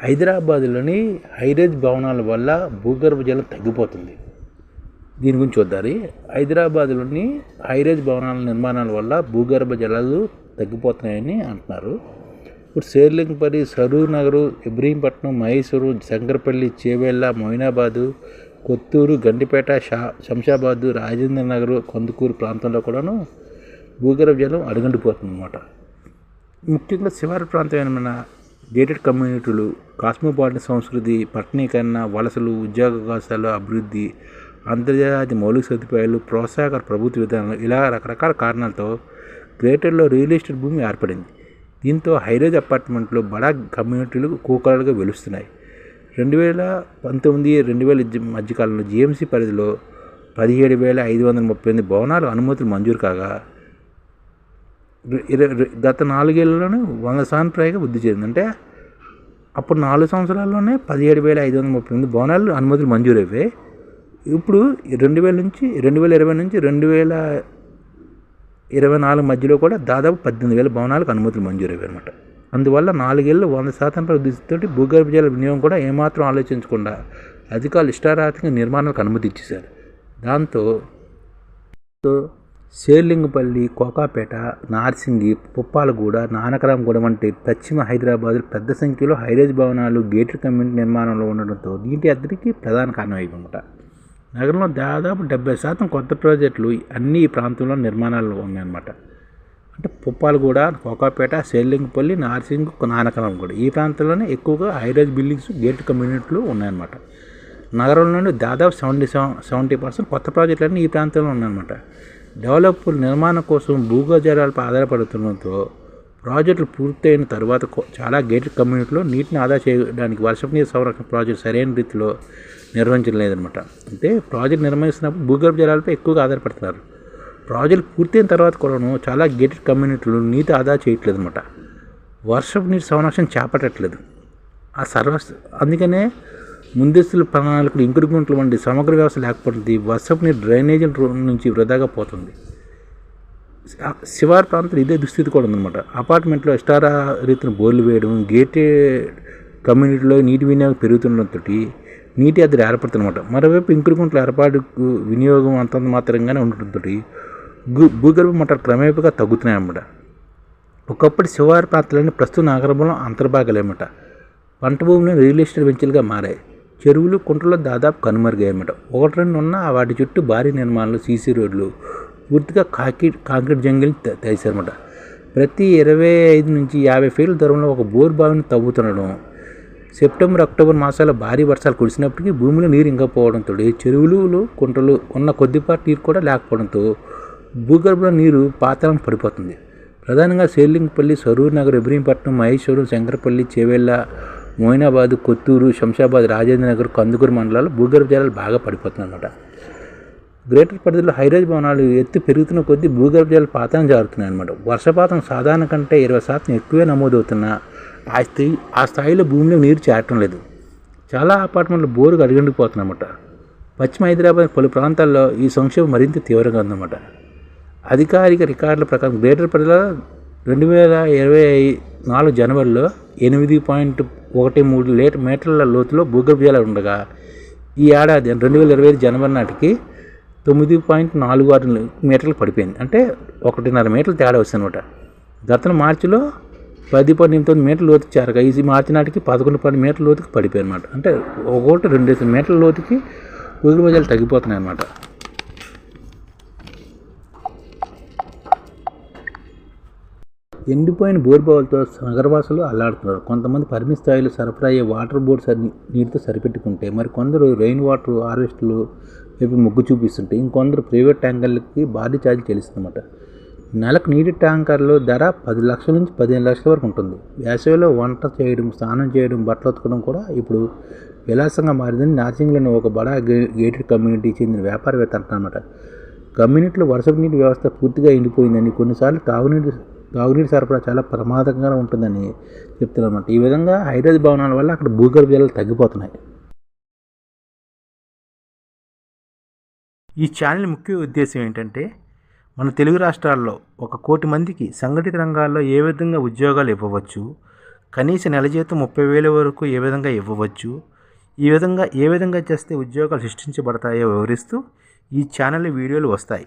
హైదరాబాద్లోని హైరేజ్ భవనాల వల్ల భూగర్భ జలం తగ్గిపోతుంది. దీని గురించి చూద్దారి. హైదరాబాద్లోని హైరేజ్ భవనాల నిర్మాణాల వల్ల భూగర్భ జలాలు తగ్గిపోతున్నాయని అంటున్నారు. ఇప్పుడు శేర్లింగపల్లి సరూర్ నగరు ఇబ్రహీంపట్నం మైసూరు శంకరపల్లి చేవెళ్ళ మొయినాబాదు కొత్తూరు గండిపేట షా శంషాబాదు రాజేంద్ర నగర్ కందుకూరు ప్రాంతంలో కూడాను భూగర్భ జలం అడుగండిపోతుంది అన్నమాట ముఖ్యంగా శివారు ప్రాంతమైన గేటెడ్ కమ్యూనిటీలు కాస్మోపాలిటన్ సంస్కృతి పట్టణీకరణ వలసలు ఉద్యోగ అవకాశాలు అభివృద్ధి అంతర్జాతీయ మౌలిక సదుపాయాలు ప్రోత్సాహకర ప్రభుత్వ విధానాలు ఇలా రకరకాల కారణాలతో గ్రేటర్లో రియల్ ఎస్టేట్ భూమి ఏర్పడింది. దీంతో హైరేజ్ అపార్ట్మెంట్లు బడా కమ్యూనిటీలు కూకలుగా వెలుస్తున్నాయి. రెండు వేల పంతొమ్మిది రెండు వేల మధ్యకాలంలో జిఎంసీ పరిధిలో పదిహేడు వేల ఐదు వందల ముప్పై ఎనిమిది భవనాలు అనుమతులు మంజూరు కాగా గత నాలుగేళ్ళలోనే వంద శాతం పైగా వృద్ధి చెందింది. అంటే అప్పుడు నాలుగు సంవత్సరాల్లోనే పదిహేడు వేల ఐదు వందల ముప్పై ఎనిమిది భవనాలు అనుమతులు మంజూరు ఇప్పుడు రెండు వేల నుంచి రెండు వేల ఇరవై నుంచి రెండు వేల ఇరవై నాలుగు మధ్యలో కూడా దాదాపు పద్దెనిమిది వేల భవనాలకు అనుమతులు మంజూరు అయ్యాయి అనమాట అందువల్ల నాలుగేళ్ళు వంద శాతం వృద్ధితోటి భూగర్భ జల వినియోగం కూడా ఏమాత్రం ఆలోచించకుండా అధికారులు ఇష్టారాతంగా నిర్మాణాలకు అనుమతి ఇచ్చేశారు. దాంతో షేర్లింగపల్లి కోకాపేట నార్సింగి పుప్పాలగూడ నానకరాంగూడ వంటి పశ్చిమ హైదరాబాద్ పెద్ద సంఖ్యలో హైరేజ్ భవనాలు గేటెడ్ కమ్యూనిటీ నిర్మాణంలో ఉండడంతో నీటి అద్దరికి ప్రధాన కారణం అయ్యన్నమాట నగరంలో దాదాపు డెబ్బై శాతం కొత్త ప్రాజెక్టులు అన్ని ఈ ప్రాంతంలో నిర్మాణాలు ఉన్నాయన్నమాట. అంటే పుప్పాలగూడ కోకాపేట షేర్లింగపల్లి నార్సింగ్ నానకరాంగూడ. ఈ ప్రాంతంలోనే ఎక్కువగా హైరేజ్ బిల్డింగ్స్ గేటెడ్ కమ్యూనిటీలు ఉన్నాయన్నమాట. నగరంలోని దాదాపు సెవెంటీ సెవెన్ సెవెంటీ పర్సెంట్ కొత్త ప్రాజెక్టులన్నీ ఈ ప్రాంతంలో ఉన్నాయన్నమాట. డెవలప్ నిర్మాణం కోసం భూగర్జలాలపై ఆధారపడుతుండటంతో ప్రాజెక్టులు పూర్తయిన తర్వాత చాలా గేటెడ్ కమ్యూనిటీలో నీటిని ఆదా చేయడానికి వర్షపు నీరు సంరక్షణ ప్రాజెక్టు సరైన రీతిలో నిర్వహించలేదనమాట అంటే ప్రాజెక్ట్ నిర్వహిస్తున్నప్పుడు భూగర్భ జలాలపై ఎక్కువగా ఆధారపడుతున్నారు. ప్రాజెక్ట్ పూర్తయిన తర్వాత కూడాను చాలా గేటెడ్ కమ్యూనిటీలు నీటి ఆదా చేయట్లేదు అనమాట వర్షపు నీటి సంరక్షణ చేపట్టట్లేదు. ఆ సర్వ అందుకనే ముందస్తుల ప్రణాళికలు ఇంకుడు గుంటలు వంటి సమగ్ర వ్యవస్థ లేకపోతుంది వర్షపు నీరు డ్రైనేజీ నుంచి వృధాగా పోతుంది. శివారు ప్రాంతంలో ఇదే దుస్థితి కూడా ఉందన్నమాట. అపార్ట్మెంట్లో ఇష్టారా రీతిని బోర్లు వేయడం గేటెడ్ కమ్యూనిటీలో నీటి వినియోగం పెరుగుతుండటంతో నీటి అద్దరి ఏర్పడుతుందన్నమాట మరోవైపు ఇంకుడు గుంటల ఏర్పాటుకు వినియోగం అంతంత మాత్రంగానే ఉండటంతో భూగర్భ మట్టాలు క్రమేపీగా తగ్గుతున్నాయన్నమాట. ఒకప్పటి శివారు ప్రాంతాలన్నీ ప్రస్తుత నగరంలో అంతర్భాగాలేమట పంట భూములు రియల్ ఎస్టేట్ వెంచర్లుగా మారాయి. చెరువులు కుంటలు దాదాపు కనుమరుగాయన్నమాట ఒకటి రెండు ఉన్న వాటి చుట్టూ భారీ నిర్మాణాలు సీసీ రోడ్లు పూర్తిగా కాంక్రీట్ కాంక్రీట్ జంగిల్ తెసారన్నమాట ప్రతి ఇరవై ఐదు నుంచి యాభై ఫీట్ల దూరంలో ఒక బోర్ బావిని తవ్వుతుండడం సెప్టెంబర్ అక్టోబర్ మాసాల్లో భారీ వర్షాలు కురిసినప్పటికీ భూమిలో నీరు ఇంకా పోవడంతో చెరువులు కుంటలు ఉన్న కొద్దిపాటి నీరు కూడా లేకపోవడంతో భూగర్భంలో నీరు పాతాళం పడిపోతుంది. ప్రధానంగా సేర్లింగ్పల్లి సరూర్ నగర్ ఇబ్రహీంపట్నం మహేశ్వరం శంకరపల్లి చేవెళ్ళ మోయినాబాద్ కొత్తూరు శంషాబాద్ రాజేంద్ర నగర్ కందుకూరు మండలాలు భూగర్భ జలాలు బాగా పడిపోతుందన్నమాట గ్రేటర్ పరిధిలో హైరేజ్ భవనాలు ఎత్తు పెరుగుతున్న కొద్దీ భూగర్భ జలాలు పాతం జారుతున్నాయి అనమాట వర్షపాతం సాధారణ కంటే ఇరవై శాతం ఎక్కువే నమోదవుతున్నా ఆ స్థాయి ఆ స్థాయిలో భూమిలో నీరు చేరటం లేదు. చాలా అపార్ట్మెంట్లు బోరు అడిగండిపోతున్నమాట పశ్చిమ హైదరాబాద్ పలు ప్రాంతాల్లో ఈ సంక్షేమం మరింత తీవ్రంగా ఉందన్నమాట. అధికారిక రికార్డుల ప్రకారం గ్రేటర్ పరిధిలో రెండు వేల ఇరవై నాలుగు జనవరిలో ఎనిమిది పాయింట్ ఒకటి మూడు లీట మీటర్ల లోతులో భూగర్భ జలాలు ఉండగా ఈ ఏడాది రెండు వేల ఇరవై ఐదు జనవరి నాటికి తొమ్మిది పాయింట్ నాలుగు ఆరు మీటర్లు పడిపోయింది. అంటే ఒకటిన్నర మీటర్లు తేడా వస్తుందన్నమాట. గత మార్చిలో పది పన్నెండు తొమ్మిది మీటర్ల లోతు చేరగా ఈ మార్చి నాటికి పదకొండు పది మీటర్ల లోతుకి పడిపోయి అనమాట అంటే ఒకటి రెండు మీటర్ల లోతుకి భూగర్భ జలాలు తగ్గిపోతున్నాయి అన్నమాట ఎండిపోయిన బోర్బావులతో నగరవాసులు అల్లాడుతున్నారు. కొంతమంది పరిమిత స్థాయిలో సరఫరా అయ్యే వాటర్ బోర్డ్ నీటితో సరిపెట్టుకుంటే మరి కొందరు రెయిన్ వాటర్ హార్వెస్టర్లు వైపు మొగ్గు చూపిస్తుంటే ఇంకొందరు ప్రైవేట్ ట్యాంకర్లకి భారీ ఛార్జీ చెల్లిస్తుందన్నమాట. నెలకు నీటి ట్యాంకర్లు ధర పది లక్షల నుంచి పదిహేను లక్షల వరకు ఉంటుంది. వేసవిలో వంట చేయడం స్నానం చేయడం బట్టలు ఉతకడం కూడా ఇప్పుడు విలాసంగా మారిందని నార్సింగ్లోని ఒక బడా గే- గేటెడ్ కమ్యూనిటీకి చెందిన వ్యాపారవేత్త అంటారన్నమాట కమ్యూనిటీలో వర్షపు నీటి వ్యవస్థ పూర్తిగా ఎండిపోయిందని కొన్నిసార్లు తాగునీటి తాగునీటి సరఫరా చాలా ప్రమాదంగా ఉంటుందని చెప్తున్నారన్నమాట ఈ విధంగా హైరేజ్ భవనాల వల్ల అక్కడ భూగర్భ జలాలు తగ్గిపోతున్నాయి. ఈ ఛానల్ ముఖ్య ఉద్దేశం ఏంటంటే మన తెలుగు రాష్ట్రాల్లో ఒక కోటి మందికి సంఘటిత రంగాల్లో ఏ విధంగా ఉద్యోగాలు ఇవ్వవచ్చు కనీస నెల జీతం ముప్పై వేల వరకు ఏ విధంగా ఇవ్వవచ్చు ఈ విధంగా ఏ విధంగా చేస్తే ఉద్యోగాలు సృష్టించబడతాయో వివరిస్తూ ఈ ఛానల్ వీడియోలు వస్తాయి.